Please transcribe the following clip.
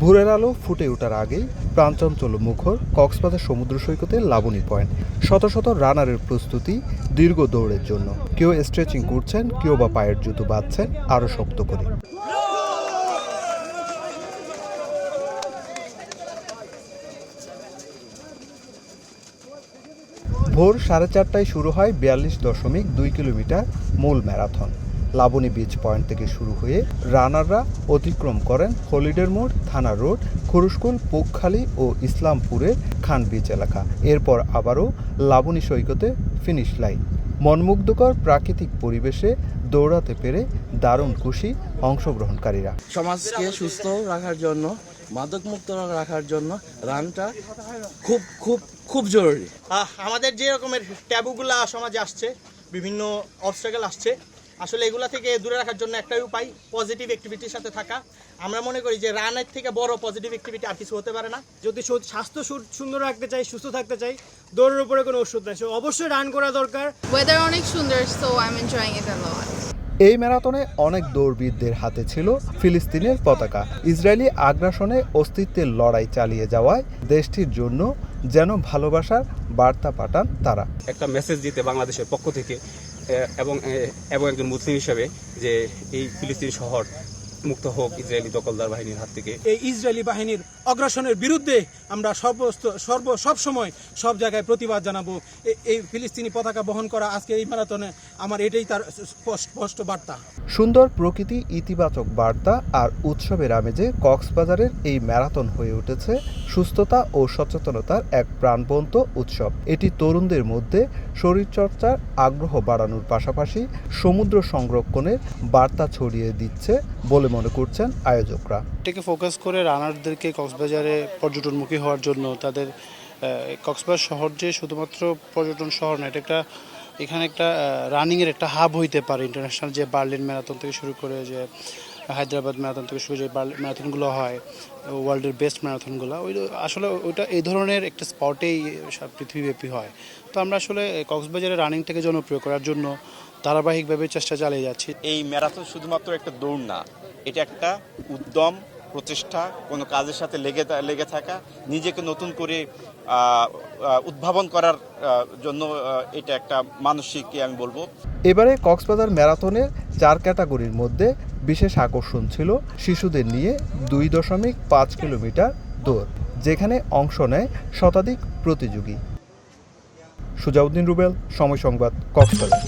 ভোরের আলো ফুটে ওঠার আগেই প্রাণচঞ্চল মুখর কক্সবাজার সমুদ্র সৈকতে লাবণী পয়েন্ট। শত শত রানারের প্রস্তুতি দীর্ঘ দৌড়ের জন্য। কেউ স্ট্রেচিং করছেন, কেউ বা পায়ের জুতো বাঁধছেন আরও শক্ত করে। ভোর সাড়ে চারটায় শুরু হয় বিয়াল্লিশ দশমিক দুই কিলোমিটার মূল ম্যারাথন। লাবণী বিচ পয়েন্ট থেকে শুরু হয়ে রানাররা অতিক্রম করেন হলিডের মোড় থানা রোড খুরুশকুল পোকখালী ও ইসলামপুরের খান বিচ এলাকা। এরপর আবারও লাবণী সৈকতে ফিনিশ লাইন মনমুগ্ধকর প্রাকৃতিক পরিবেশে দৌড়াতে পেরে দারুণ খুশি অংশগ্রহণকারীরা। সমাজকে সুস্থ রাখার জন্য মাদকমুক্ত রাখার জন্য রানটা খুব খুব খুব জরুরি। আমাদের যে রকমের ট্যাবুগুলা সমাজে আসছে বিভিন্ন অবস্ট্রাগল আসছে আসলে এগুলা থেকে দূরে রাখার জন্য একটাই উপায় পজিটিভ অ্যাক্টিভিটির সাথে থাকা। আমরা মনে করি যে রানের থেকে বড় পজিটিভ অ্যাক্টিভিটি আর কিছু হতে পারে না। যদি স্বাস্থ্য সুন্দর রাখতে চাই সুস্থ থাকতে চাই দৌড়ের উপরে কোনো ওষুধ নাই। অবশ্যই রান করা দরকার। ওয়েদার অনেক সুন্দর so I am enjoying it a lot এই ম্যারাথনে অনেক দৌড়বিদদের হাতে ছিল ফিলিস্তিনের পতাকা। ইসরায়েলি আগ্রাসনে অস্তিত্বের লড়াই চালিয়ে যাওয়ায় দেশটির জন্য যেন ভালোবাসার বার্তা পাঠান তারা। একটা মেসেজ দিতে বাংলাদেশের পক্ষ থেকে এবং এবং একজন মুসলিম হিসাবে যে এই ফিলিস্তিন শহর মুক্ত হোক ইসরায়েলি দখলদার বাহিনীর হাত থেকে। এই ইসরায়েলি বাহিনীর অগ্রাসনের বিরুদ্ধে আমরা সর্বস্ত সর্ব সব সময় সব জায়গায় প্রতিবাদ জানাব। এ- এই ফিলিস্তিনি পতাকা বহন করা আজকে এই ম্যারাথনে আমার এটাই তার স্পষ্ট- স্পষ্ট বার্তা। সুন্দর প্রকৃতি ইতিবাচক বার্তা আর উৎসবের আমেজে কক্সবাজারের এই ম্যারাথন হয়ে উঠেছে সুস্থতা ও সচেতনতার এক প্রাণবন্ত উৎসব। এটি তরুণদের মধ্যে শরীরচর্চার আগ্রহ বাড়ানোর পাশাপাশি সমুদ্র সংরক্ষণের বার্তা ছড়িয়ে দিচ্ছে বলে মনে করছেন আয়োজকরা? এটাকে ফোকাস করে রানারদেরকে কক্সবাজারে পর্যটনমুখী হওয়ার জন্য তাদের কক্সবাজার শহর যে শুধুমাত্র পর্যটন শহর না এটা একটা এখানে একটা রানিংয়ের একটা হাব হইতে পারে ইন্টারন্যাশনাল যে বার্লিন ম্যারাথন থেকে শুরু করে যে হায়দ্রাবাদ ম্যারাথন থেকে শুরু যে ম্যারাথনগুলো হয় ওয়ার্ল্ডের বেস্ট ম্যারাথনগুলো ওই আসলে ওইটা এই ধরনের একটা স্পটেই সব পৃথিবীব্যাপী হয়। তো আমরা আসলে কক্সবাজারে রানিংটাকে জনপ্রিয় করার জন্য ধারাবাহিকভাবে চেষ্টা চালিয়ে যাচ্ছি। এই ম্যারাথন শুধুমাত্র একটা দৌড় না এটা একটা উদ্যম প্রচেষ্টা কোনো কাজের সাথে লেগে লেগে থাকা, নিজেকে নতুন করে উদ্ভাবন করার জন্য এটা একটা মানসিক কি আমি বলব। এবারে কক্সবাজার ম্যারাথনের চার ক্যাটাগরির মধ্যে বিশেষ আকর্ষণ ছিল শিশুদের নিয়ে দুই দশমিক পাঁচ কিলোমিটার দৌড়, যেখানে অংশ নেয় শতাধিক প্রতিযোগী। সুজাউদ্দিন রুবেল, সময় সংবাদ, কক্সবাজার।